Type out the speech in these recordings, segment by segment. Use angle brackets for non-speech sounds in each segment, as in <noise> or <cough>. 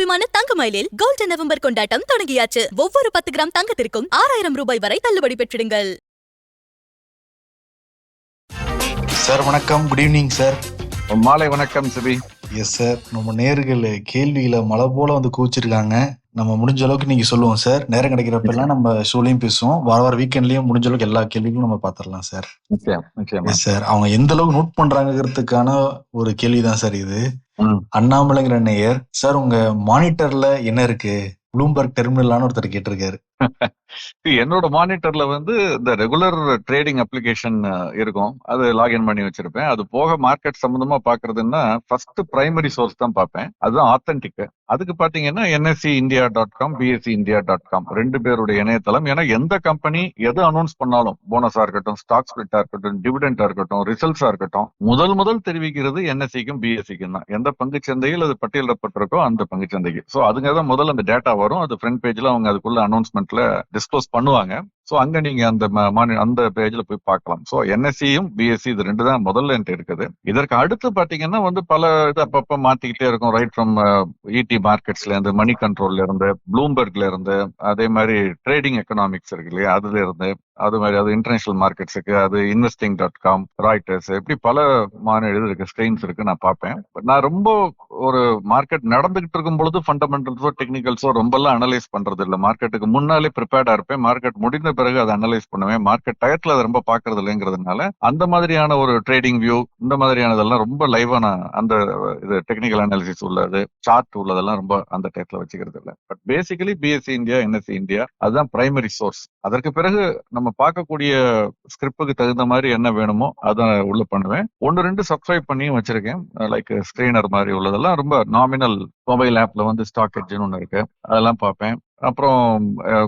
மனிதாபிமான தங்க மயிலில் golden November கொண்டாட்டம் தொடங்கியாச்சு. ஒவ்வொரு பத்து கிராம் தங்கத்திற்கும் ஆறாயிரம் ரூபாய் வரை தள்ளுபடி பெற்றிடுங்கள். சார் வணக்கம். குட் ஈவினிங் சார் மாலை வணக்கம் சிபி. எஸ் சார் நம்ம நேர்கள் கேள்வியில மழை போல வந்து கூச்சிருக்காங்க நம்ம முடிஞ்ச அளவுக்கு நீங்க சொல்லுவோம் சார் நேரம் கிடைக்கிறப்ப எல்லாம் நம்ம ஷோலையும் பேசுவோம். வார வார வீக்கெண்ட்லயும் முடிஞ்ச அளவுக்கு எல்லா கேள்விகளும் நம்ம பாத்திரலாம் சார் சார் அவங்க எந்த அளவுக்கு நோட் பண்றாங்கிறதுக்கான ஒரு கேள்விதான் சார் இது. அண்ணாமலைங்கிற நேயர் சார் உங்க மானிட்டர்ல என்ன இருக்கு? ப்ளூம்பர்க் டெர்மினலான்னு ஒருத்தர் கேட்டிருக்காரு. என்னோட மானிட்டர்ல வந்து இந்த ரெகுலர் ட்ரேடிங் அப்ளிகேஷன் இருக்கும். அது லாகின் பண்ணி வச்சிருப்பேன். அது போக மார்க்கெட் சம்பந்தமா பாக்குறதுன்னா ஃபர்ஸ்ட் பிரைமரி சோர்ஸ் தான் பார்ப்பேன் அதுதான் ஆத்தென்டிக் அதுக்கு பாத்தீங்கன்னா NSE India dot com BSE India dot com ரெண்டு பேருடைய இணையதளம். ஏன்னா எந்த கம்பெனி எது அனௌன்ஸ் பண்ணாலும் போனஸா இருக்கட்டும் ஸ்டாக் ஸ்பிளிட்டா இருக்கட்டும் டிவிடெண்டா இருக்கட்டும் ரிசல்ட்ஸா இருக்கட்டும் முதல் முதல் தெரிவிக்கிறது என்எஸ்சிக்கும் பிஎஸ்சிக்கும் தான். எந்த பங்கு சந்தையில் அது பட்டியலிடப்பட்டிருக்கோ அந்த பங்கு சந்தைக்கு. ஸோ அதுங்க தான் முதல்ல அந்த டேட்டா வரும். அது ஃப்ரண்ட் பேஜ்ல அவங்க அதுக்குள்ள அனௌன்ஸ்மெண்ட் அனௌன்ஸ்மெண்ட்ல டிஸ்க்ளோஸ் பண்ணுவாங்க. ஸோ அங்க நீங்க அந்த மாநில அந்த பேஜ்ல போய் பார்க்கலாம். ஸோ என்எஸ்சியும் பிஎஸ்சி இது ரெண்டு தான் முதல்ல என்கிட்ட இருக்குது. இதற்கு அடுத்து பாத்தீங்கன்னா வந்து பல இது அப்பப்ப மாத்திக்கிட்டே இருக்கும். ரைட் ஃப்ரம் இடி மார்க்கெட்ஸ்ல இருந்து மணி கண்ட்ரோல்ல இருந்து ப்ளூம்பர்க்ல இருந்து அதே மாதிரி ட்ரேடிங் எக்கனாமிக்ஸ் இருக்கு இல்லையா? அதுல இருந்து அது மாதிரி அது இன்டர்நேஷனல் மார்க்கெட்ஸுக்கு அது இன்வெஸ்டிங் டாட் காம் ராய்டர்ஸ் இப்படி பல மாநில இது இருக்கு ஸ்ட்ரெயின்ஸ் இருக்கு நான் பார்ப்பேன். நான் ரொம்ப ஒரு மார்க்கெட் நடந்துகிட்டு இருக்கும் பொழுது ஃபண்டமெண்டல்ஸோ டெக்னிக்கல்ஸோ ரொம்ப எல்லாம் அனலைஸ் பண்றது இல்லை மார்க்கெட்டுக்கு முன்னாலே ப்ரிப்பேர்டா இருப்பேன். மார்க்கெட் முடிந்த பிறகு அதை அனலைஸ் பண்ணுவேன். மார்க்கெட் டயத்துல அதை ரொம்ப பாக்குறது இல்லைங்கிறதுனால அந்த மாதிரியான ஒரு ட்ரேடிங் வியூ இந்த மாதிரியானதெல்லாம் ரொம்ப லைவா நான் அந்த இது டெக்னிக்கல் அனாலிசிஸ் உள்ளது சார்ட் உள்ளதெல்லாம் ரொம்ப அந்த டயத்துல வச்சுக்கிறது இல்லை. But basically BSE India NSE India அதுதான் பிரைமரி சோர்ஸ் அதற்கு பிறகு நம்ம பார்க்கக்கூடிய ஸ்கிரிப்டுக்கு தகுந்த மாதிரி என்ன வேணுமோ அதை உள்ள பண்ணுவேன். ஒன்று ரெண்டு சப்ஸ்கிரைப் பண்ணியும் வச்சிருக்கேன். லைக் ஸ்கிரீனர் மாதிரி உள்ளதெல்லாம் ரொம்ப நாமினல் மொபைல் ஆப்ல வந்து ஸ்டாக் எட்ஜ்னு ஒன்று இருக்கு. அதெல்லாம் பார்ப்பேன். அப்புறம்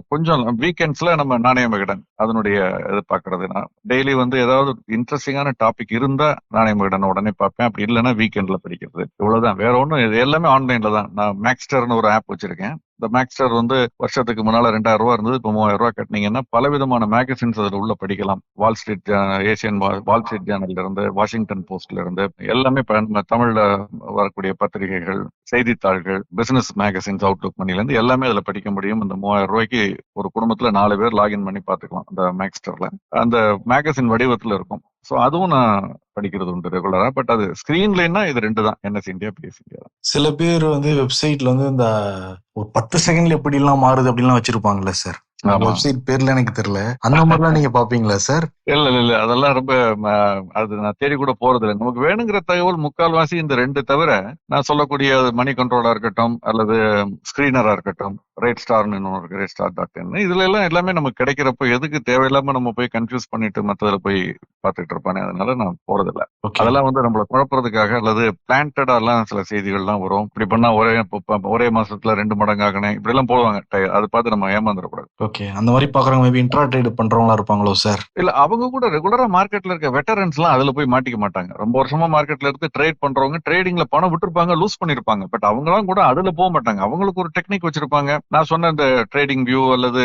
கொஞ்சம் வீக்கெண்ட்ஸ்ல நம்ம நாணய விகடன் அதனுடைய இது பாக்குறது நான் டெய்லி வந்து ஏதாவது இன்ட்ரெஸ்டிங்கான டாபிக் இருந்தா நாணய விகடன் உடனே பார்ப்பேன். அப்படி இல்லைன்னா வீக்கெண்ட்ல படிக்கிறது. இவ்வளவுதான். வேற ஒன்றும் இது எல்லாமே ஆன்லைன்ல தான். நான் மேக்ஸ்டர்னு ஒரு ஆப் வச்சிருக்கேன். இந்த மேக்ஸ்டர் வந்து வருஷத்துக்கு முன்னால ரெண்டாயிரம் ரூபா இருந்தது இப்போ மூவாயிரம் ரூபாய் கட்டினீங்கன்னா பல விதமான மேகசின்ஸ் அதில் உள்ள படிக்கலாம். Wall Street Asian Wall Street ஜேர்னல்ல இருந்து வாஷிங்டன் போஸ்ட்ல இருந்து எல்லாமே தமிழ்ல வரக்கூடிய பத்திரிகைகள் செய்தித்தாள்கள் பிசினஸ் மேகசின்ஸ் அவுட்லுக் மணில இருந்து எல்லாமே அதில் படிக்க முடியும். இந்த மூவாயிரம் ரூபாய்க்கு ஒரு குடும்பத்துல நாலு பேர் லாகின் பண்ணி பார்த்துக்கலாம் அந்த மேக்ஸ்டர்ல அந்த மேகசின் வடிவத்தில் இருக்கும். ஸோ அதுவும் நான் படிக்கிறது உண்டு ரெகுலரா பட் அது ஸ்கிரீன்லன்னா இது ரெண்டு தான். என்எஸ் இந்தியா பிஎஸ் இந்தியா சில பேர் வந்து வெப்சைட்ல வந்து இந்த ஒரு பத்து செகண்ட்ல எப்படி எல்லாம் மாறுது அப்படிலாம் வச்சிருப்பாங்களே சார் வெப்சைட் பேர்ல எனக்கு தெரியல. அந்த மாதிரிலாம் நீங்க பாப்பீங்களா சார் இல்ல இல்ல இல்ல. அதெல்லாம் ரொம்ப அது நான் தேடி கூட போறது இல்லை நமக்கு வேணுங்கிற தகவல் முக்கால்வாசி இந்த ரெண்டு தவிர நான் சொல்லக்கூடிய மணி கண்ட்ரோலா இருக்கட்டும் அல்லது ஸ்கிரீனரா இருக்கட்டும் ரேட் ஸ்டார்னு இருக்கு ரேட் ஸ்டார் டாட் இன் இதுல எல்லாம் எல்லாமே நமக்கு கிடைக்கிறப்போ எதுக்கு தேவையில்லாம நம்ம போய் கன்ஃபியூஸ் பண்ணிட்டு மத்ததுல போய் பார்த்துட்டு இருப்பானே அதனால நான் போறதில்ல. அதெல்லாம் வந்து நம்மள குழப்பறதுக்காக அல்லது பிளான்டடா எல்லாம் சில செய்திகள்லாம் வரும். இப்படி பண்ணா ஒரே ஒரே மாசத்துல ரெண்டு மடங்காகனே இப்படி எல்லாம் போடுவாங்க அதை பார்த்து நம்ம ஏமாந்துடக்கூடாது. ஓகே அந்த மாதிரி பாக்குறவங்க மேபி இன்ட்ரா ட்ரேட் பண்றவங்களா இருப்பாங்களோ சார் இல்ல அவங்க கூட ரெகுலரா மார்க்கெட்ல இருக்க வெட்டரன்ஸ் எல்லாம் அதுல போய் மாட்டிக்க மாட்டாங்க. ரொம்ப வருஷமா மார்க்கெட்ல இருந்து ட்ரேட் பண்றவங்க ட்ரேடிங்ல பணம் விட்டுருப்பாங்க லூஸ் பண்ணிருப்பாங்க. பட் அவங்க எல்லாம் கூட அதுல போக மாட்டாங்க. அவங்களுக்கு ஒரு டெக்னிக் வச்சிருப்பாங்க. நான் சொன்ன இந்த ட்ரேடிங் வியூ அல்லது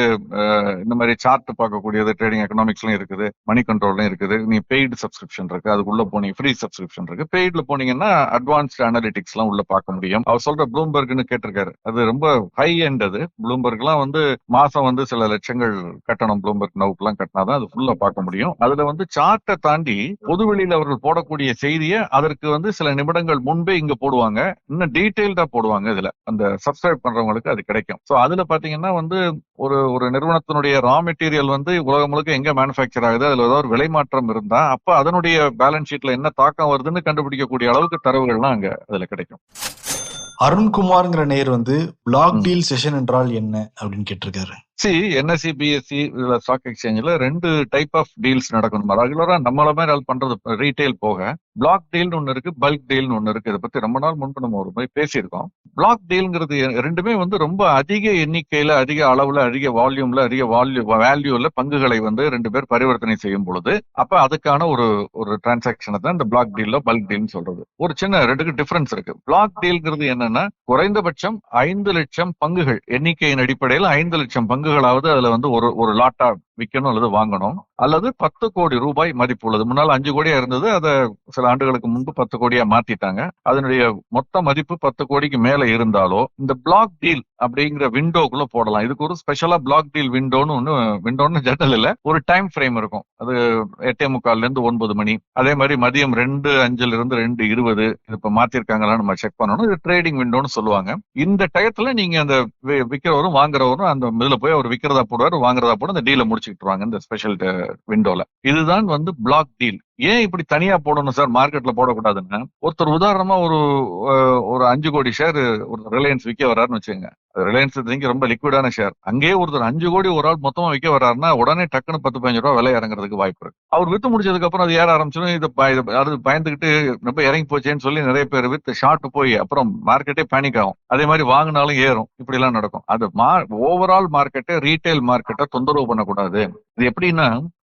இந்த மாதிரி சார்ட் பார்க்கக்கூடியது ட்ரேடிங் எக்கனாமிக்ஸ்லயும் இருக்குது மணி கண்ட்ரோல்லையும் இருக்குது. நீ பெய்டு சப்ஸ்கிரிப்ஷன் இருக்கு அதுக்குள்ள போனீங்க ஃப்ரீ சப்ஸ்கிரிப்ஷன் இருக்கு. பெய்ட்ல போனீங்கன்னா அட்வான்ஸ்ட் அனாலிட்டிக்ஸ் எல்லாம் உள்ள பார்க்க முடியும். அவர் சொல்ற ப்ளூம்பர்க்னு கேட்டிருக்காரு. அது ரொம்ப ஹை எண்ட் அது. ப்ளூம்பர்க் எல்லாம் வந்து மாசம் வந்து சில லட்சங்கள் கட்டணம் ப்ளூம்பர்க் நவுக்கெல்லாம் கட்டினாதான் அது ஃபுல்லா பார்க்க முடியும். அதுல வந்து சார்ட்டை தாண்டி பொதுவெளியில அவர்கள் போடக்கூடிய செய்தியை அதற்கு வந்து சில நிமிடங்கள் முன்பே இங்க போடுவாங்க. இன்னும் டீடைல்டா போடுவாங்க இதுல. அந்த சப்ஸ்கிரைப் பண்றவங்களுக்கு அது கிடைக்கும். சோ அதுல பாத்தீங்கன்னா வந்து ஒரு ஒரு நிறுவனத்தினுடைய ரா மெட்டீரியல் வந்து உலகம் முழுக்க எங்க மேனுஃபேக்சர் ஆகுது? அதுல ஏதாவது ஒரு விலை மாற்றம் இருந்தா அப்ப அதனுடைய பேலன்ஸ் ஷீட்ல என்ன தாக்கம் வருதுன்னு கண்டுபிடிக்கக்கூடிய அளவுக்கு தரவுகள்லாம் அங்க அதுல கிடைக்கும். அருண்குமார்ங்கிற நேர் வந்து பிளாக். டீல் செஷன் என்றால் என்ன? அப்படின்னு கேட்டிருக்காரு. சி என்எஸ்சி பிஎஸ்சி இதுல ஸ்டாக் எக்ஸ்சேஞ்சில் ரெண்டு டைப் ஆஃப் டீல்ஸ் நடக்கணும்? ரெகுலராக நம்மள மாதிரி ஆள் பண்றது ரீட்டைல் போக பிளாக் டீல்னு ஒன்று இருக்கு பல்க் டீல்னு ஒன்று இருக்கு. இதை பத்தி ரொம்ப நாள் முன்பு நம்ம ஒரு போய் பேசியிருக்கோம். பிளாக் டீல்ங்கிறது ரெண்டுமே வந்து ரொம்ப அதிக எண்ணிக்கையில அதிக அளவுல அதிக வால்யூம்ல அதிக வால்யூ வேல்யூல பங்குகளை வந்து ரெண்டு பேர் பரிவர்த்தனை செய்யும் பொழுது அப்ப அதுக்கான ஒரு ஒரு டிரான்சாக்ஷனை தான் இந்த பிளாக் டீல்ல பல்க் டீல்னு சொல்றது. ஒரு சின்ன ரெண்டுக்கு டிஃபரன்ஸ் இருக்கு. பிளாக் டீல்ங்கிறது என்னன்னா குறைந்தபட்சம் ஐந்து லட்சம் பங்குகள் எண்ணிக்கையின் அடிப்படையில் ஐந்து லட்சம் பங்குகள் பங்குகளாவது அதுல வந்து ஒரு ஒரு லாட்டா விற்கணும் அல்லது வாங்கணும். அல்லது பத்து கோடி ரூபாய் மதிப்பு உள்ளது. முன்னால் அஞ்சு கோடியா இருந்தது. அதை சில ஆண்டுகளுக்கு முன்பு பத்து கோடியா மாத்திட்டாங்க. அதனுடைய மொத்த மதிப்பு பத்து கோடிக்கு மேல இருந்தாலோ இந்த பிளாக் டீல் அப்படிங்கிற விண்டோக்குள்ள போடலாம். இதுக்கு ஒரு ஸ்பெஷலா பிளாக் டீல் விண்டோன்னு ஒன்று விண்டோன்னு ஜெனரல் இல்ல. ஒரு டைம் ஃப்ரேம் இருக்கும். அது எட்டே முக்கால்ல இருந்து ஒன்பது மணி. அதே மாதிரி மதியம் ரெண்டு அஞ்சுல இருந்து ரெண்டு இருபது. இது இப்ப மாத்திருக்காங்களான்னு நம்ம செக் பண்ணணும். இது ட்ரேடிங் விண்டோன்னு சொல்லுவாங்க. இந்த டயத்துல நீங்க அந்த விற்கிறவரும் வாங்குறவரும் அந்த இதுல போய் அவர் விற்கிறதா போடுவார் வாங்குறதா போட அந்த டீலை முடிச்சுக்கிட்டுருவாங்க இந்த ஸ்பெஷல் விண்டோல இதுதான் வந்து பிளாக் டீல் ஏன் இப்படி தனியா போடணும் சார்? மார்க்கெட்ல போடக்கூடாதுன்னா. ஒருத்தர் உதாரணமா ஒரு ஒரு அஞ்சு கோடி ஷேர் ஒரு ரிலையன்ஸ் விற்க வர்றாருன்னு வச்சுங்க ரிலையன்ஸ் திங்க ரொம்ப லிக்விடான ஷேர். அங்கேயே ஒருத்தர் அஞ்சு கோடி ஒரு ஆள் மொத்தமா விற்க வர்றாருன்னா உடனே டக்குன்னு பத்து பதினஞ்சு ரூபா விலை இறங்குறதுக்கு வாய்ப்பு இருக்கு. அவர் வித்து முடிச்சதுக்கு அப்புறம் அது ஏற ஆரம்பிச்சிடும். இது இது அது பயந்துகிட்டு ரொம்ப இறங்கி போச்சேன்னு சொல்லி நிறைய பேர் வித்து ஷார்ட் போய் அப்புறம் மார்க்கெட்டே பேனிக் ஆகும். அதே மாதிரி வாங்கினாலும் ஏறும். இப்படி எல்லாம் நடக்கும். அது ஓவரால் மார்க்கெட்டை ரீட்டைல் மார்க்கெட்டை தொந்தரவு பண்ணக்கூடாது. இது எப்படின்னா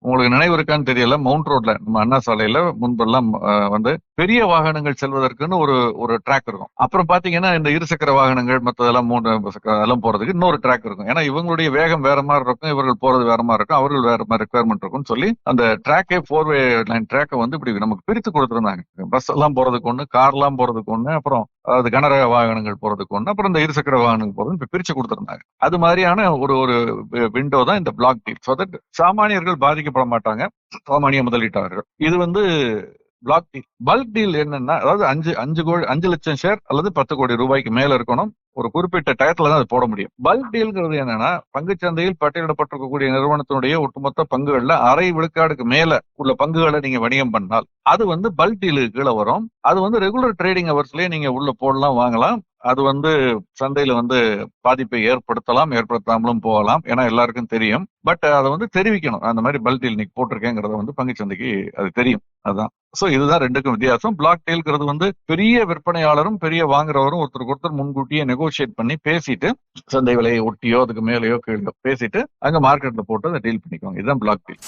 உங்களுக்கு நினைவு இருக்கான்னு தெரியல. மவுண்ட் ரோட்ல நம்ம அண்ணா சாலையில முன்பெல்லாம் வந்து பெரிய வாகனங்கள் செல்வதற்குன்னு ஒரு ஒரு ட்ராக் இருக்கும். அப்புறம் பாத்தீங்கன்னா இந்த இருசக்கர வாகனங்கள் மற்றதெல்லாம் மூணு சக்கர அதெல்லாம் போறதுக்கு இன்னொரு ட்ராக் இருக்கும். ஏன்னா இவங்களுடைய வேகம் வேற மாதிரி இருக்கும் இவர்கள் போறது வேற மாதிரி இருக்கும் அவர்கள் வேற மாதிரி ரெக்குவயர்மெண்ட் இருக்கும்னு சொல்லி அந்த ட்ராக்கே ஃபோர் வே லைன் ட்ராக்கை வந்து இப்படி நமக்கு பிரித்து கொடுத்துருந்தாங்க. பஸ் எல்லாம் போறதுக்கு ஒண்ணு கார்லாம் போறதுக்கு ஒண்ணு அப்புறம் அதாவது கனரக வாகனங்கள் போறதுக்கு ஒண்ணு அப்புறம் இந்த இருசக்கர வாகனங்கள் போறது இப்ப பிரிச்சு கொடுத்துருந்தாங்க. அது மாதிரியான ஒரு ஒரு விண்டோ தான் இந்த பிளாக் டீல் ஸோ தட் சாமானியர்கள் பாதிக்கப்பட மாட்டாங்க. சாமானிய முதலீட்டாளர்கள். இது வந்து பிளாக் டீல் பல்க் டீல் என்னன்னா அதாவது அஞ்சு அஞ்சு கோடி அஞ்சு லட்சம் ஷேர் அல்லது பத்து கோடி ரூபாய்க்கு மேல இருக்கணும். ஒரு குறிப்பிட்ட டயத்துல தான் அது போட முடியும். பல்க் டீல்ங்கிறது என்னன்னா பங்குச்சந்தையில் பட்டியலிடப்பட்டிருக்கக்கூடிய நிறுவனத்தினுடைய ஒட்டுமொத்த பங்குகள்ல அரை விழுக்காடுக்கு மேல உள்ள பங்குகளை நீங்க வணிகம் பண்ணால் அது வந்து பல்க் டீலுக்கு கீழே வரும். அது வந்து ரெகுலர் ட்ரேடிங் அவர்ஸ்லயே நீங்க உள்ள போடலாம் வாங்கலாம். அது வந்து சந்தையில வந்து பாதிப்பை ஏற்படுத்தலாம் ஏற்படுத்தாமலும் போகலாம் ஏன்னா எல்லாருக்கும் தெரியும். பட் அதை வந்து தெரிவிக்கணும். அந்த மாதிரி பல்க் டீல் நீங்க போட்டிருக்கேங்கிறத வந்து பங்குச்சந்தைக்கு அது தெரியும். அதுதான். சோ இதுதான் ரெண்டுக்கும் வித்தியாசம். பிளாக் டீல்ங்கிறது வந்து பெரிய விற்பனையாளரும் பெரிய வாங்குறவரும் ஒருத்தருக்கு ஒருத்தர் முன்கூட்டியே நெகோசியேட் பண்ணி பேசிட்டு சந்தை விலையை ஒட்டியோ அதுக்கு மேலேயோ கீழே பேசிட்டு அங்க மார்க்கெட்ல போட்டு அதை டீல் பண்ணிக்குவாங்க. இதுதான் பிளாக் டீல்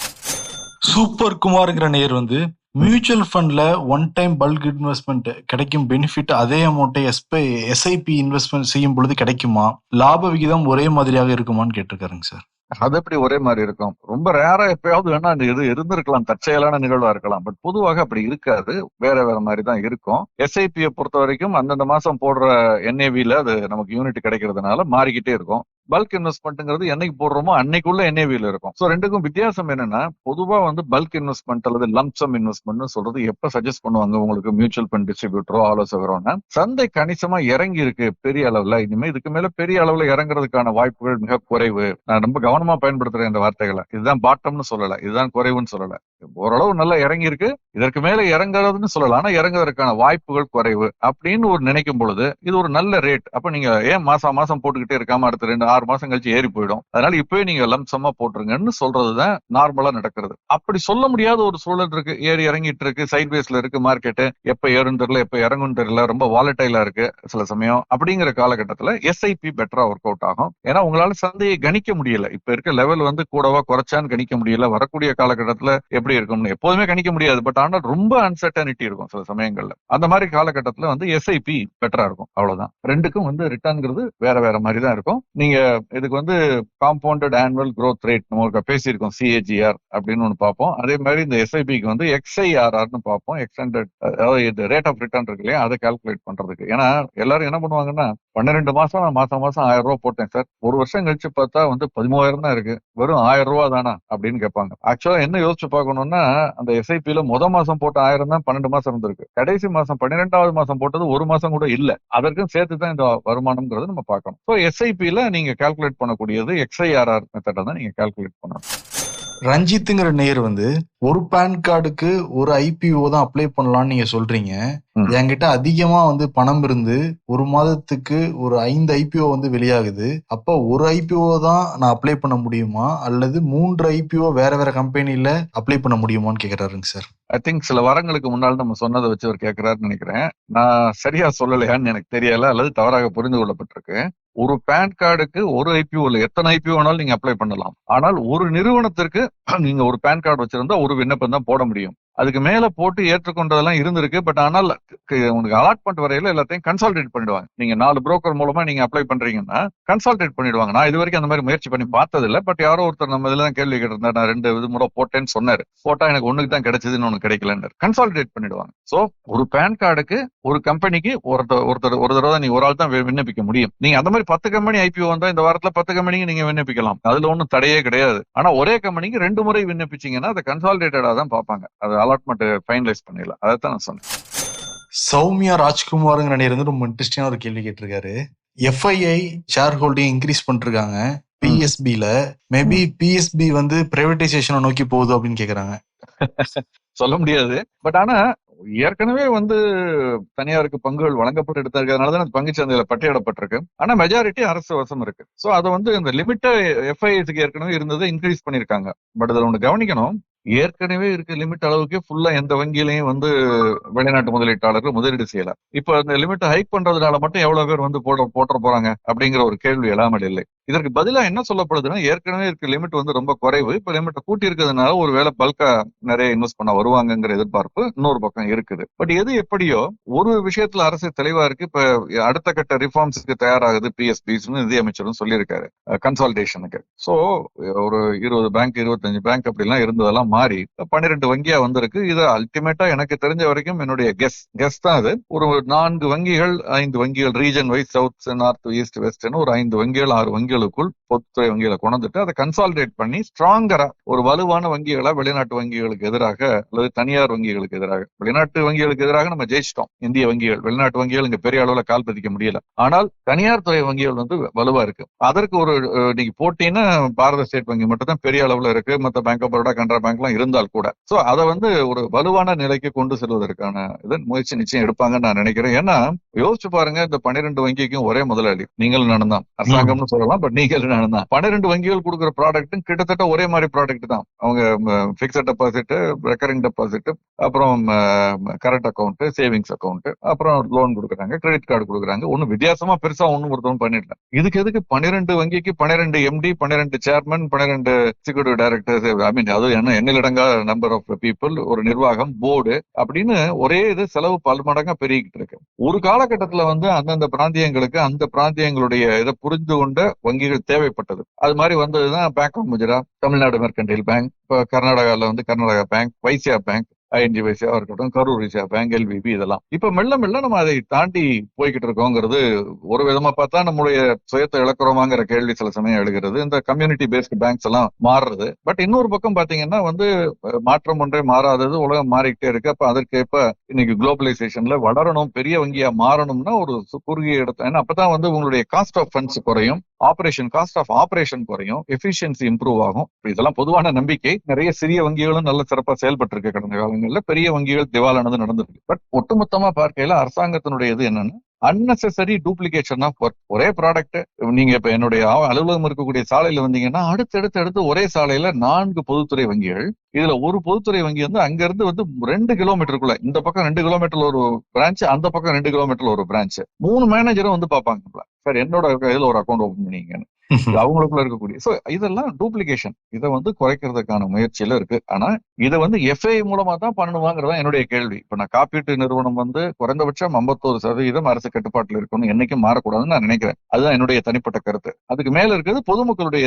சூப்பர் குமார்ங்கிற நேர் வந்து மியூச்சுவல் ஃபண்ட்ல ஒன் டைம் பல்க் இன்வெஸ்ட்மெண்ட் கிடைக்கும் பெனிஃபிட் அதே அமௌண்ட்டை எஸ்பை எஸ்ஐபி இன்வெஸ்ட்மெண்ட் செய்யும் பொழுது கிடைக்குமா? லாப விகிதம் ஒரே மாதிரியாக இருக்குமான்னு கேட்டிருக்காருங்க சார் அது எப்படி ஒரே மாதிரி இருக்கும்? ரொம்ப ரேரா எப்பயாவது வேணா அந்த இது இருந்திருக்கலாம் தற்செயலான நிகழ்வா இருக்கலாம். பட் பொதுவாக அப்படி இருக்காது. வேற வேற மாதிரி தான் இருக்கும். எஸ்ஐபியை பொறுத்த வரைக்கும் அந்தந்த மாசம் போடுற என்ஏவில அது நமக்கு யூனிட் கிடைக்கிறதுனால மாறிக்கிட்டே இருக்கும். பல்க் இன்வெஸ்ட்மெண்ட்ங்கிறது என்னைக்கு போடுறோமோ அன்னைக்குள்ள என்ஏவியில் இருக்கும். ஸோ ரெண்டுக்கும் வித்தியாசம் என்னன்னா பொதுவாக வந்து பல்க் இன்வெஸ்ட்மெண்ட் அல்லது லம்சம் இன்வெஸ்ட்மெண்ட்னு சொல்றது எப்போ சஜஸ்ட் பண்ணுவாங்க உங்களுக்கு மியூச்சுவல் ஃபண்ட் டிஸ்ட்ரிபியூட்டரோ ஆலோசகரோன்னா சந்தை கணிசமா இறங்கி இருக்கு பெரிய அளவில். இனிமேல் இதுக்கு மேல பெரிய அளவில் இறங்குறதுக்கான வாய்ப்புகள் மிக குறைவு. நான் ரொம்ப கவனமா பயன்படுத்துறேன் இந்த வார்த்தைகளை. இதுதான் பாட்டம்னு சொல்லலை. இதுதான் குறைவுன்னு சொல்லலை. ஓரளவு நல்லா இறங்கி இருக்கு இதற்கு மேல இறங்குறதுன்னு சொல்லலாம் ஆனா இறங்குவதற்கான வாய்ப்புகள் குறைவு அப்படின்னு ஒரு நினைக்கும் பொழுது இது ஒரு நல்ல ரேட் அப்ப நீங்க ஏன் மாசம் மாசம் போட்டுக்கிட்டே இருக்காம அடுத்த ரெண்டு ஆறு ஆறு மாசம் கழிச்சு ஏறி போயிடும். அதனால இப்பவே நீங்க லம்சமா போட்டுருங்கன்னு சொல்றதுதான் நார்மலா நடக்கிறது. அப்படி சொல்ல முடியாத ஒரு சூழல் இருக்கு. ஏறி இறங்கிட்டு இருக்கு. சைட் வேஸ்ல இருக்கு மார்க்கெட்டு எப்ப ஏறும் தெரியல எப்ப இறங்கும் தெரியல. ரொம்ப வாலட்டைலா இருக்கு சில சமயம். அப்படிங்கிற காலகட்டத்துல எஸ்ஐபி பெட்டரா ஒர்க் அவுட் ஆகும். ஏன்னா உங்களால சந்தையை கணிக்க முடியல. இப்ப இருக்க லெவல் வந்து கூடவா குறைச்சான்னு கணிக்க முடியல. வரக்கூடிய காலகட்டத்துல எப்படி இருக்கும்னு எப்போதுமே கணிக்க முடியாது. பட் ஆனால் ரொம்ப அன்சர்டனிட்டி இருக்கும் சில சமயங்கள்ல. அந்த மாதிரி காலகட்டத்துல வந்து எஸ்ஐபி பெட்டரா இருக்கும். அவ்வளவுதான். ரெண்டுக்கும் வந்து ரிட்டர்ன்ங்கிறது வேற வேற மாதிரி தான் இருக்கும். நீங்க இதுக்கு வந்து காம்பவுண்டட் ஆனுவல் க்ரோத் ரேட் நம்ம பேசியிருக்கோம் சிஏஜிஆர் அப்படின்னு ஒன்று பார்ப்போம். அதே மாதிரி இந்த எஸ்ஐபிக்கு வந்து எக்ஸ்ஐஆர்ஆர்னு பார்ப்போம். எக்ஸ்டெண்டட் அதாவது இது ரேட் ஆஃப் ரிட்டர்ன் இருக்கு இல்லையா? அதை கால்குலேட் பண்றதுக்கு. ஏன்னா எல்லாரும் என்ன பண்ணுவாங்கன்னா பன்னிரெண்டு மாசம் நான் மாசம் மாசம் ஆயிரம் ரூபாய் போட்டேன் சார். ஒரு வருஷம் கழிச்சு பார்த்தா வந்து பதிமூவாயிரம் தான் இருக்கு. வெறும் ஆயிரம் ரூபா தானா அப்படின்னு கேட்பாங்க. ஆக்சுவலா என்ன யோசிச்சு பார்க்கணும்னா அந்த எஸ்ஐபில முத மாசம் போட்ட ஆயிரம் தான் பன்னெண்டு மாசம் இருந்திருக்கு. கடைசி மாசம் பன்னிரெண்டாவது மாசம் போட்டது ஒரு மாசம் கூட இல்ல. அதற்கும் சேர்த்து தான் இந்த வருமானம்ங்கிறது நம்ம பார்க்கணும். ஸோ ல நீங்க கால்குலேட் பண்ணக்கூடியது எக்ஸ்ஐஆர்ஆர் மெத்தட தான் நீங்க கால்குலேட் பண்ணணும். ரஞ்சித்துங்கிற நேர் வந்து ஒரு பேன் கார்டுக்கு ஒரு ஐபிஓ தான் அப்ளை பண்ணலாம்னு நீங்க சொல்றீங்க. என்கிட்ட அதிகமா வந்து பணம் இருந்து ஒரு மாதத்துக்கு ஒரு ஐந்து ஐபிஓ வந்து வெளியாகுது. அப்ப ஒரு ஐபிஓ தான் நான் அப்ளை பண்ண முடியுமா? அல்லது மூன்று ஐபிஓ வேற வேற கம்பெனில அப்ளை பண்ண முடியுமான்னு கேக்குறாருங்க சார். ஐ திங்க் சில வாரங்களுக்கு முன்னால் நம்ம சொன்னதை வச்சு அவர் கேட்கிறாருன்னு நினைக்கிறேன். நான் சரியா சொல்லலையான்னு எனக்கு தெரியல. அல்லது தவறாக புரிந்து கொள்ளப்பட்டிருக்கு. ஒரு பேன் கார்டுக்கு ஒரு ஐபிஓ இல்லை எத்தனை ஐபிஓ வேணாலும் நீங்க அப்ளை பண்ணலாம். ஆனால் ஒரு நிறுவனத்திற்கு நீங்க ஒரு பேன் கார்டு வச்சிருந்தா ஒரு விண்ணப்பம் தான் போட முடியும். அதுக்கு மேல போட்டு ஏற்றுக்கொண்டதெல்லாம் இருந்திருக்கு. பட் ஆனால் உனக்கு உங்களுக்கு அலாட்மெண்ட் வரையில எல்லாத்தையும் கன்சால்டேட் பண்ணிடுவாங்க. நீங்க நாலு புரோக்கர் மூலமா நீங்க அப்ளை பண்றீங்கன்னா கன்சால்டேட் பண்ணிடுவாங்க. நான் இது வரைக்கும் அந்த மாதிரி முயற்சி பண்ணி பார்த்தது இல்லை பட் யாரோ ஒருத்தர் நம்ம இதுல தான் கேள்வி கேட்டிருந்தார். நான் ரெண்டு இது முறை போட்டேன்னு சொன்னாரு. போட்டா எனக்கு ஒண்ணுக்கு தான் கிடைச்சதுன்னு ஒண்ணு கிடைக்கலன்னு கன்சால்டேட் பண்ணிடுவாங்க. சோ ஒரு பேன் கார்டுக்கு ஒரு கம்பெனிக்கு ஒருத்தர் ஒருத்தர் ஒரு தடவை தான் ஒரு ஆள் தான் வி- விண்ணப்பிக்க முடியும். நீங்க அந்த மாதிரி பத்து கம்பெனி ஐபிஓ வந்தா இந்த வாரத்துல பத்து கம்பெனிக்கு நீங்க விண்ணப்பிக்கலாம். அதுல ஒன்றும் தடையே கிடையாது. ஆனா ஒரே கம்பெனிக்கு ரெண்டு முறை விண்ணப்பிச்சீங்கன்னா அதை கன்சால்டேட்டடா தான் பார்ப்பாங்க. அது அலாட்மெண்ட் ஃபைனலைஸ் பண்ணிடலாம். அதை தான் நான் சொன்னேன். சௌமியா ராஜ்குமாருங்கிற நேர் வந்து ரொம்ப இன்ட்ரெஸ்டிங்கான ஒரு கேள்வி கேட்டிருக்காரு. எஃப்ஐஐ ஷேர் ஹோல்டிங் இன்க்ரீஸ் பண்ணிருக்காங்க. பிஎஸ்பில மேபி பிஎஸ்பி வந்து பிரைவேடைசேஷனை நோக்கி போகுது அப்படின்னு கேக்குறாங்க. <laughs> சொல்ல முடியாது. பட் ஆனா ஏற்கனவே வந்து தனியாருக்கு பங்குகள் வழங்கப்பட்டு இருக்கிறதுனால தான் பங்கு சந்தையில பட்டியலிடப்பட்டிருக்கு. ஆனா மெஜாரிட்டி அரசு வசம் இருக்கு. சோ அது வந்து இந்த லிமிட்ட எஃப்ஐஎஸ்க்கு ஏற்கனவே இருந்ததை இன்க்ரீஸ் பண்ணிருக்காங்க பட் இதுல ஒண்ணு கவனிக்கணும். ஏற்கனவே இருக்க லிமிட் அளவுக்கு ஃபுல்லா எந்த வங்கியிலையும் வந்து வெளிநாட்டு முதலீட்டாளர்கள் முதலீடு செய்யல. இப்ப அந்த லிமிட் ஹைக் பண்றதுனால மட்டும் எவ்வளவு பேர் வந்து போட போட்டுற போறாங்க அப்படிங்கிற ஒரு கேள்வி எழாமல் இல்லை. இதற்கு பதிலா என்ன சொல்லப்படுதுன்னா ஏற்கனவே இருக்க லிமிட் வந்து ரொம்ப குறைவு. இப்ப லிமிட்டை கூட்டி இருக்கிறதுனால ஒரு வேலை பல்கா நிறைய இன்வெஸ்ட் பண்ண வருவாங்கங்கிற எதிர்பார்ப்பு இன்னொரு பக்கம் இருக்குது. பட் எது எப்படியோ ஒரு விஷயத்துல அரசு தெளிவா இருக்கு. இப்ப அடுத்த கட்ட ரிஃபார்ம்ஸ்க்கு தயாராகுது பிஎஸ்பிஸ் நிதியமைச்சரும் சொல்லியிருக்காரு. கன்சால்டேஷனுக்கு சோ ஒரு இருபது பேங்க் இருபத்தஞ்சு பேங்க் அப்படிலாம் இருந்ததெல்லாம் மாறி பன்னிரெண்டு வங்கியா வந்திருக்கு. இது அல்டிமேட்டா எனக்கு தெரிஞ்ச வரைக்கும் என்னுடைய கெஸ் கெஸ் தான் அது. ஒரு நான்கு வங்கிகள் ஐந்து வங்கிகள் region wise south north east வெஸ்ட்னு ஒரு ஐந்து வங்கிகள் ஆறு வங்கிகளுக்குள் பொதுத்துறை வங்கிகளை கொண்டுட்டு அதை கன்சால்டேட் பண்ணி ஸ்ட்ராங்கரா ஒரு வலுவான வங்கிகளா வெளிநாட்டு வங்கிகளுக்கு எதிராக அல்லது தனியார் வங்கிகளுக்கு எதிராக. வெளிநாட்டு வங்கிகளுக்கு எதிராக நம்ம ஜெயிச்சிட்டோம். இந்திய வங்கிகள் வெளிநாட்டு வங்கிகள் இங்க பெரிய அளவுல கால் பதிக்க முடியல. ஆனால் தனியார் துறை வங்கிகள் வந்து வலுவா இருக்கு. அதற்கு ஒரு நீங்க போட்டீங்கன்னா பாரத ஸ்டேட் வங்கி மட்டும் தான் பெரிய அளவுல இருக்கு. மத்த பேங்க் ஆஃப் பரோடா கனரா பேங்க்லாம் இருந்தால் கூட. சோ அதை வந்து ஒரு வலுவான நிலைக்கு கொண்டு செல்வதற்கான இது முயற்சி நிச்சயம் எடுப்பாங்கன்னு நான் நினைக்கிறேன். ஏன்னா யோசிச்சு பாருங்க இந்த பன்னிரெண்டு வங்கிக்கும் ஒரே முதலாளி. நீங்களும் நானும் தான். அரசாங்கம்னு சொல்லலாம் பட் நீங்களும் நானும் தான். பன்னிரெண்டு வங்கிகள் கொடுக்குற ப்ராடக்ட்டும் கிட்டத்தட்ட ஒரே மாதிரி ப்ராடக்ட் தான். அவங்க பிக்சட் டெபாசிட் ரெக்கரிங் டெபாசிட் அப்புறம் கரண்ட் அக்கௌண்ட் சேவிங்ஸ் அக்கௌண்ட் அப்புறம் லோன் கொடுக்குறாங்க கிரெடிட் கார்டு கொடுக்குறாங்க. ஒன்னும் வித்தியாசமா பெருசா ஒன்னும் ஒருத்தவங்க பண்ணிடல. இதுக்கு எதுக்கு பன்னிரெண்டு வங்கிக்கு பன்னிரெண்டு எம்டி பன்னிரெண்டு சேர்மன் பன்னிரெண்டு எக்ஸிகூட்டிவ் டைரக்டர்ஸ் ஐ மீன் அது என்ன எண்ணிலடங்கா நம்பர் ஆஃப் பீப்புள் ஒரு நிர்வாகம் போர்டு அப்படின்னு ஒரே இது செலவு பல மடங்கா பெருகிட்டு இருக்கு. ஒரு காலகட்டத்துல வந்து அந்தந்த பிராந்தியங்களுக்கு அந்த பிராந்தியங்களுடைய இதை புரிந்து கொண்ட வங்கிகள் தேவைப்பட்டது. அது மாதிரி வந்ததுதான் bank of Gujarat Tamil Nadu mercantile bank இப்போ கர்நாடகாவில் வந்து Karnataka bank Vysya bank ING Vysya இருக்கட்டும் கரூர் வைசியா பேங்க் எல்பிபி இதெல்லாம். இப்ப மெல்ல மெல்ல நம்ம அதை தாண்டி போய்கிட்டு இருக்கோங்கிறது ஒரு விதமா பார்த்தா நம்மளுடைய சுயத்தை இழக்கிறோமாங்கிற கேள்வி சில சமயம் எழுகிறது. இந்த கம்யூனிட்டி பேஸ்டு பேங்க்ஸ் எல்லாம் மாறுறது. பட் இன்னொரு பக்கம் பாத்தீங்கன்னா வந்து மாற்றம் ஒன்றே மாறாதது உலகம் மாறிக்கிட்டே இருக்கு. அப்ப அதற்கேற்ப இன்னைக்கு குளோபலைசேஷன்ல வளரணும் பெரிய வங்கியா மாறணும்னா ஒரு சு- குறுகிய இடத்த ஏன்னா அப்பதான் வந்து உங்களுடைய காஸ்ட் ஆஃப் ஃபண்ட்ஸ் குறையும். ஆபரேஷன் காஸ்ட் ஆஃப் ஆப்ரேஷன் குறையும் எஃபிஷியன்சி இம்ப்ரூவ் ஆகும். இதெல்லாம் பொதுவான நம்பிக்கை. நிறைய சிறிய வங்கிகளும் நல்ல சிறப்பா செயல்பட்டு இருக்கு கடந்த காலங்களில். பெரிய வங்கிகள் திவாலானது நடந்திருக்கு. பட் ஒட்டுமொத்தமா பார்க்கையில அரசாங்கத்தினுடைய இது என்னன்னா அன்னெசரி டூப்ளிகேஷன் ஆஃப் ஒர்க் ஒரே ப்ராடக்ட் நீங்க இப்ப என்னுடைய அலுவலகம் இருக்கக்கூடிய சாலையில வந்தீங்கன்னா அடுத்தடுத்து அடுத்து ஒரே சாலையில நான்கு பொதுத்துறை வங்கிகள். இதுல ஒரு பொதுத்துறை வங்கி வந்து அங்க இருந்து வந்து ரெண்டு கிலோமீட்டருக்குள்ள இந்த பக்கம் ரெண்டு கிலோமீட்டர்ல ஒரு பிரான்ச் அந்த பக்கம் ரெண்டு கிலோமீட்டர்ல ஒரு பிரான்ச் மூணு மேனேஜரும் வந்து பாப்பாங்க சார் என்னோட இதுல ஒரு அக்கௌண்ட் ஓபன் பண்ணீங்கன்னு அவங்களுக்குள்ள இருக்கக்கூடிய சோ இதெல்லாம் டூப்ளிகேஷன் இதை வந்து குறைக்கிறதுக்கான முயற்சியில இருக்கு. ஆனா இதை வந்து எஃப்ஐ மூலமா தான் பண்ணணுமாங்கிறதா என்னுடைய கேள்வி. இப்ப நான் காப்பீட்டு நிறுவனம் வந்து குறைந்தபட்சம் 51% சதவீதம் அரசு கட்டுப்பாட்டுல இருக்கணும் என்னைக்கும் மாறக்கூடாதுன்னு நான் நினைக்கிறேன். அதுதான் என்னுடைய தனிப்பட்ட கருத்து. அதுக்கு மேல இருக்கிறது பொதுமக்களுடைய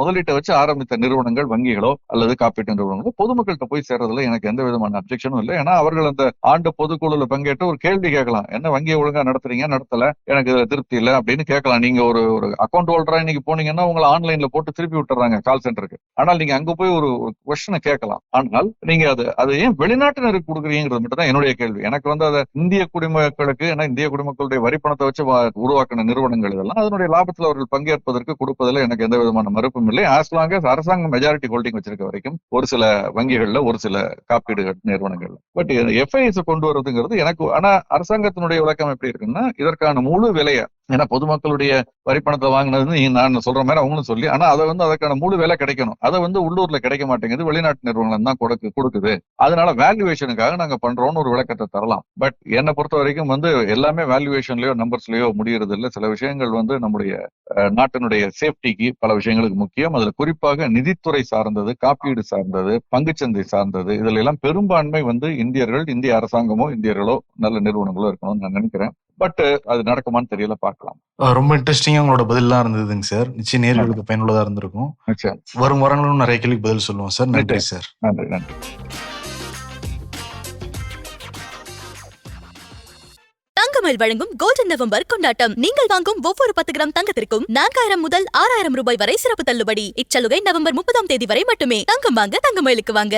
முதலீட்டை வச்சு ஆரம்பித்த நிறுவனங்கள் வங்கிகளோ அல்லது காப்பீட்டு நிறுவனங்களோ பொதுமக்கள்கிட்ட போய் சேர்றதுல எனக்கு எந்த விதமான அப்செக்ஷனும் இல்லை. ஏன்னா அவர்கள் அந்த ஆண்டு பொதுக்குழுல பங்கேற்று ஒரு கேள்வி கேட்கலாம். என்ன வங்கியை ஒழுங்கா நடத்துறீங்க? நடத்தல. எனக்கு இதுல திருப்தி இல்லை. அப்படின்னு கேட்கலாம். நீங்க ஒரு ஒரு அக்கௌண்ட் ஹோல்டரா இன்னைக்கு போனீங்கன்னா உங்களை ஆன்லைன்ல போட்டு திருப்பி விட்டுறாங்க கால் சென்டருக்கு ஆனால் நீங்க அங்க போய் ஒரு கொஸ்டனை கொஸ்டினை கேட்கலாம். ஆனால் நீங்க அது அது ஏன் வெளிநாட்டினருக்கு கொடுக்குறீங்கிறது மட்டும் தான் என்னுடைய கேள்வி. எனக்கு வந்து அதை இந்திய குடிமக்களுக்கு ஏன்னா இந்திய குடிமக்களுடைய வரி பணத்தை வச்சு உருவாக்கின நிறுவனங்கள் இதெல்லாம் அதனுடைய லாபத்தில் அவர்கள் பங்கேற்பதற்கு கொடுப்பதில் எனக்கு எந்த விதமான மறுப்பும் இல்லை. ஆஸ் லாங் அரசாங்கம் மெஜாரிட்டி ஹோல்டிங் வச்சிருக்க வரைக்கும் ஒரு சில வங்கிகள்ல ஒரு சில காப்பீடு நிறுவனங்கள் பட் எஃப்ஐஎஸ் கொண்டு வருதுங்கிறது எனக்கு ஆனா அரசாங்கத்தினுடைய விளக்கம் எப்படி இருக்குன்னா இதற்கான முழு விலையை ஏன்னா பொதுமக்களுடைய வரிப்பணத்தை வாங்கினதுன்னு நான் சொல்ற மாதிரி அவங்களும் சொல்லி ஆனா அதை வந்து அதற்கான முழு வேலை கிடைக்கணும். அதை வந்து உள்ளூர்ல கிடைக்க மாட்டேங்குது வெளிநாட்டு நிறுவனம் தான் கொடுக்கு கொடுக்குது. அதனால வேல்யூவேஷனுக்காக நாங்க பண்றோம்னு ஒரு விளக்கத்தை தரலாம். பட் என்னை பொறுத்த வரைக்கும் வந்து எல்லாமே வேல்யூவேஷன்லயோ நம்பர்ஸ்லயோ முடியறது இல்லை சில விஷயங்கள் வந்து நம்முடைய நாட்டினுடைய சேஃப்டிக்கு பல விஷயங்களுக்கு முக்கியம். அதுல குறிப்பாக நிதித்துறை சார்ந்தது காப்பீடு சார்ந்தது பங்குச்சந்தை சார்ந்தது இதுல எல்லாம் பெரும்பான்மை வந்து இந்தியர்கள் இந்திய அரசாங்கமோ இந்தியர்களோ நல்ல நிறுவனங்களோ இருக்கணும்னு நான் நினைக்கிறேன். பட் அது நடக்குமான்னு தெரியல பார்க்கலாம். ரொம்ப இன்ட்ரெஸ்டிங்கா உங்களோட பதிலாம் இருந்ததுங்க சார் நிச்சயம் நேர்களுக்கு பயனுள்ளதா இருந்திருக்கும். வரும் வாரங்களும் நிறைய கேள்விக்கு பதில் சொல்லுவோம் சார் நன்றி நன்றி. சார் நன்றி நன்றி. தங்கமயில் வழங்கும் கோல்டன் நவம்பர் கொண்டாட்டம். நீங்கள் வாங்கும் ஒவ்வொரு பத்து கிராம் தங்கத்திற்கும் நான்காயிரம் முதல் ஆறாயிரம் ரூபாய் வரை சிறப்பு தள்ளுபடி. இச்சலுகை நவம்பர் முப்பதாம் தேதி வரை மட்டுமே. தங்கம் வாங்க தங்கமயிலுக்கு வாங்க.